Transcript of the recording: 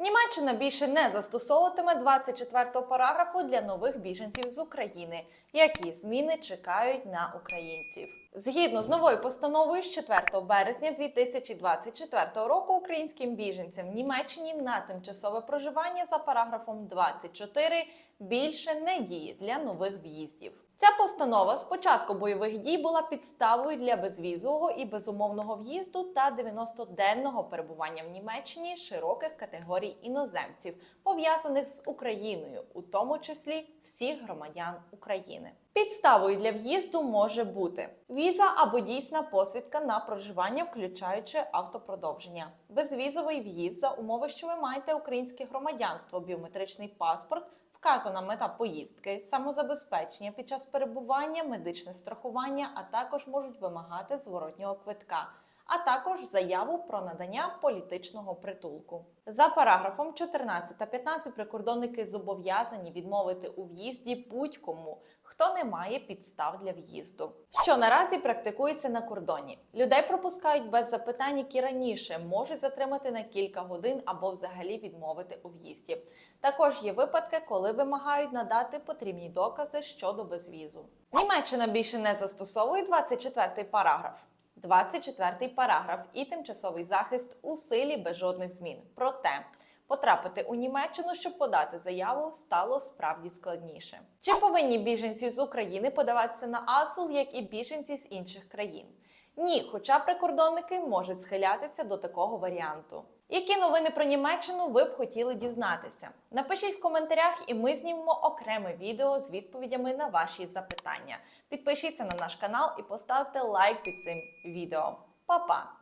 Німеччина більше не застосовуватиме 24-го параграфу для нових біженців з України. Які зміни чекають на українців? Згідно з новою постановою з 4 березня 2024 року українським біженцям в Німеччині на тимчасове проживання за параграфом 24 більше не діє для нових в'їздів. Ця постанова з початку бойових дій була підставою для безвізового і безумовного в'їзду та 90-денного перебування в Німеччині широких категорій іноземців, пов'язаних з Україною, у тому числі всіх громадян України. Підставою для в'їзду може бути віза або дійсна посвідка на проживання, включаючи автопродовження, безвізовий в'їзд за умови, що ви маєте українське громадянство, біометричний паспорт. Вказана мета поїздки, самозабезпечення під час перебування, медичне страхування, а також можуть вимагати зворотнього квитка, а також заяву про надання політичного притулку. За параграфом 14 та 15 прикордонники зобов'язані відмовити у в'їзді будь-кому, хто не має підстав для в'їзду. Що наразі практикується на кордоні. Людей пропускають без запитань, які раніше можуть затримати на кілька годин або взагалі відмовити у в'їзді. Також є випадки, коли вимагають надати потрібні докази щодо безвізу. Німеччина більше не застосовує 24 параграф. 24 параграф і тимчасовий захист у силі без жодних змін. Проте потрапити у Німеччину, щоб подати заяву, стало справді складніше. Чи повинні біженці з України подаватися на АСУЛ, як і біженці з інших країн? Ні, хоча прикордонники можуть схилятися до такого варіанту. Які новини про Німеччину ви б хотіли дізнатися? Напишіть в коментарях, і ми знімемо окреме відео з відповідями на ваші запитання. Підпишіться на наш канал і поставте лайк під цим відео. Па-па!